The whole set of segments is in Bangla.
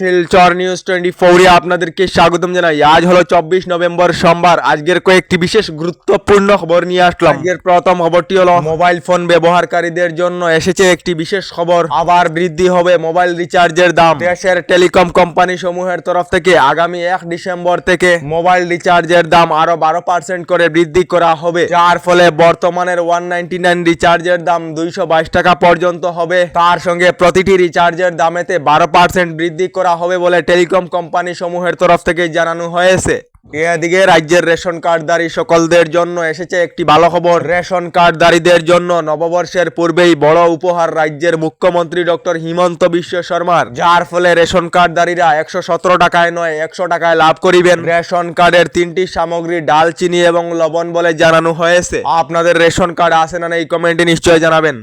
শিলচর নিউজ টোয়েন্টি ফোরে আপনাদেরকে স্বাগতম জানাই। আজ হলো চব্বিশ নভেম্বর সোমবার। আজকের কয়েকটি বিশেষ গুরুত্বপূর্ণ খবর নিয়ে আসলাম। আজকের প্রথম খবরটি হলো, মোবাইল ফোন ব্যবহারকারীদের জন্য এসেছে একটি বিশেষ খবর। আবার বৃদ্ধি হবে মোবাইল রিচার্জের দাম। দেশের টেলিকম কোম্পানি সমূহের তরফ থেকে আগামী এক ডিসেম্বর থেকে মোবাইল রিচার্জের দাম আরও বারো পার্সেন্ট করে বৃদ্ধি করা হবে। যার ফলে বর্তমানের ওয়ান নাইনটি নাইন রিচার্জের দাম দুইশো বাইশ টাকা পর্যন্ত হবে। তার সঙ্গে প্রতিটি রিচার্জের দামেতে বারো পার্সেন্ট বৃদ্ধি করা হবে বলে টেলিকম কোম্পানি সমূহের তরফ থেকে জানানো হয়েছে। এদিকে রাজ্যের রেশন কার্ডধারী সকলদের জন্য এসেছে একটি ভালো খবর। রেশন কার্ডধারীদের জন্য নববর্ষের পূর্বেই বড় উপহার রাজ্যের মুখ্যমন্ত্রী ডক্টর হিমন্ত বিশ্ব শর্মার। যার ফলে রেশন কার্ডধারীরা একশো সতেরো টাকায় নয়, একশো টাকায় লাভ করিবেন। রেশন কার্ডের তিনটি সামগ্রী ডাল চিনি এবং লবণ বলে জানানো হয়েছে। আপনাদের রেশন কার্ড আছে না এই কমেন্টে নিশ্চয় জানাবেন।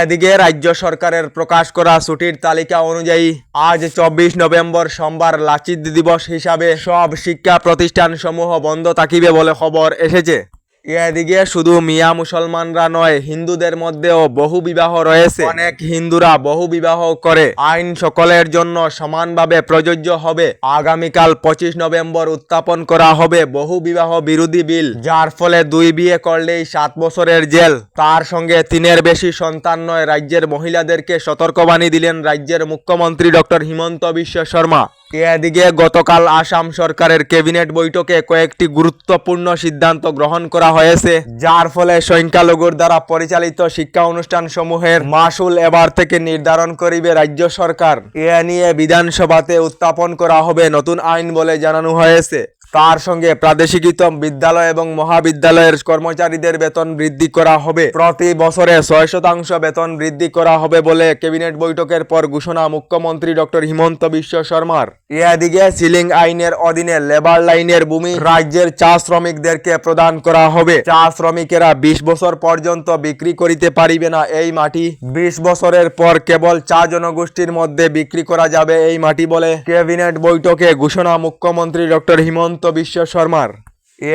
এদিকে রাজ্য সরকারের প্রকাশ করা ছুটির তালিকা অনুযায়ী আজ চব্বিশ নভেম্বর সোমবার লাচিত দিবস হিসাবে সব শিক্ষা প্রতিষ্ঠান সমূহ বন্ধ থাকিবে বলে খবর এসেছে। এদিকে শুধু মিয়া মুসলমানরা নয়, হিন্দুদের মধ্যেও বহু বিবাহ রয়েছে। অনেক হিন্দুরা বহু বিবাহ করে। আইন সকলের জন্য সমানভাবে প্রযোজ্য হবে। আগামীকাল পঁচিশ নভেম্বর উত্থাপন করা হবে বহু বিবাহ বিরোধী বিল, যার ফলে দুই বিয়ে করলেই সাত বছরের জেল। তার সঙ্গে তিনের বেশি সন্তান নয়, রাজ্যের মহিলাদেরকে সতর্কবাণী দিলেন রাজ্যের মুখ্যমন্ত্রী ডক্টর হিমন্ত বিশ্ব শর্মা। এদিকে গতকাল আসাম সরকারের ক্যাবিনেট বৈঠকে কয়েকটি গুরুত্বপূর্ণ সিদ্ধান্ত গ্রহণ করা হয়েছে, যার ফলে সংখ্যালঘুর দ্বারা পরিচালিত শিক্ষা অনুষ্ঠান সমূহের মাসুল এবার থেকে নির্ধারণ করিবে রাজ্য সরকার। এ নিয়ে বিধানসভাতে উত্থাপন করা হবে নতুন আইন বলে জানানো হয়েছে। তার সঙ্গে প্রাদেশিকৃত বিদ্যালয় এবং মহাবিদ্যালয়ের কর্মচারীদের বেতন বৃদ্ধি করা হবে। প্রতি বছরে ছয় শতাংশ বেতন বৃদ্ধি করা হবে বলে ক্যাবিনেট বৈঠকের পর ঘোষণা মুখ্যমন্ত্রী ডক্টর হিমন্ত বিশ্ব শর্মার। এদিকে সিলিং আইনের অধীনে লেবার লাইনের ভূমি রাজ্যের চা শ্রমিকদেরকে প্রদান করা হবে। চা শ্রমিকেরা বিশ বছর পর্যন্ত বিক্রি করিতে পারিবে না এই মাটি। বিশ বছরের পর কেবল চা জনগোষ্ঠীর মধ্যে বিক্রি করা যাবে এই মাটি বলে ক্যাবিনেট বৈঠকে ঘোষণা মুখ্যমন্ত্রী ডক্টর হিমন্ত বিশ্ব শর্মার।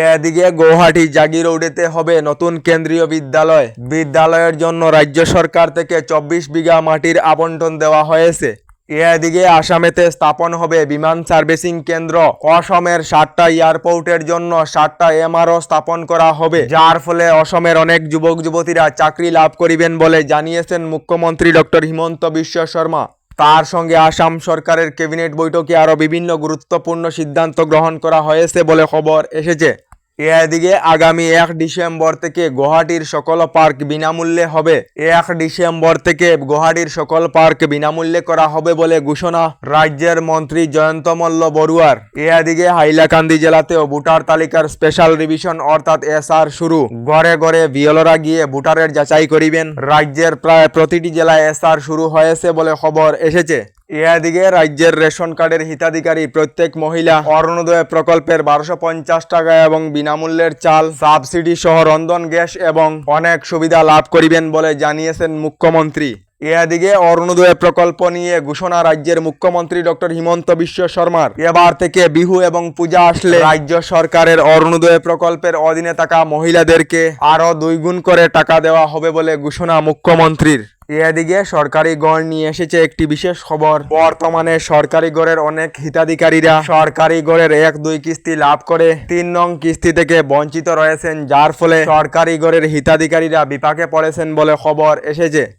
এদিকে গৌহাটি জাগি রোডেতে হবে নতুন কেন্দ্রীয় বিদ্যালয়। বিদ্যালয়ের জন্য রাজ্য সরকার থেকে চব্বিশ বিঘা মাটির আবন্টন দেওয়া হয়েছে। এদিকে আসামেতে স্থাপন হবে বিমান সার্ভিসিং কেন্দ্র। অসমের সাতটা এয়ারপোর্টের জন্য সাতটা এমআরও স্থাপন করা হবে। যার ফলে অসমের অনেক যুবক যুবতীরা চাকরি লাভ করিবেন বলে জানিয়েছেন মুখ্যমন্ত্রী ডক্টর হিমন্ত বিশ্ব শর্মা। তার সঙ্গে আসাম সরকারের ক্যাবিনেট বৈঠকে আরও বিভিন্ন গুরুত্বপূর্ণ সিদ্ধান্ত গ্রহণ করা হয়েছে বলে খবর এসেছে। এদিকে আগামী এক ডিসেম্বর থেকে গুয়াহাটির সকল পার্ক বিনামূল্যে হবে। এক ডিসেম্বর থেকে গুয়াহাটির সকল পার্ক বিনামূল্যে করা হবে বলে ঘোষণা রাজ্যের মন্ত্রী জয়ন্ত মল্ল বড়ুয়ার। এদিকে হাইলাকান্দি জেলাতেও ভোটার তালিকার স্পেশাল রিভিশন অর্থাৎ এসআর শুরু। ঘরে ঘরে বিয়লরা গিয়ে ভোটারের যাচাই করিবেন। রাজ্যের প্রায় প্রতিটি জেলায় এসআর শুরু হয়েছে বলে খবর এসেছে। এদিকে রাজ্যের রেশন কার্ডের হিতাধিকারী প্রত্যেক মহিলা অরুণোদয় প্রকল্পের বারোশো পঞ্চাশ টাকা এবং বিনামূল্যের চাল, সাবসিডি সহ রন্ধন গ্যাস এবং অনেক সুবিধা লাভ করিবেন বলে জানিয়েছেন মুখ্যমন্ত্রী। এদিকে অরুণোদয় প্রকল্প নিয়ে ঘোষণা রাজ্যের মুখ্যমন্ত্রী ডক্টর হিমন্ত বিশ্ব শর্মার। এবার থেকে বিহু এবং পূজা আসলে রাজ্য সরকারের অরুণোদয় প্রকল্পের অধীনে থাকা মহিলাদেরকে আরও দুই গুণ করে টাকা দেওয়া হবে বলে ঘোষণা মুখ্যমন্ত্রীর। এদিকে সরকারি গড় নিয়ে এসেছে একটি বিশেষ খবর। বর্তমানে সরকারি গড়ের অনেক হিতাধিকারীরা সরকারি গড়ের এক, দুই কিস্তি লাভ করে তিন নং কিস্তি থেকে বঞ্চিত রয়েছেন, যার ফলে সরকারি গড়ের হিতাধিকারীরা বিপাকে পড়েছেন বলে খবর এসেছে।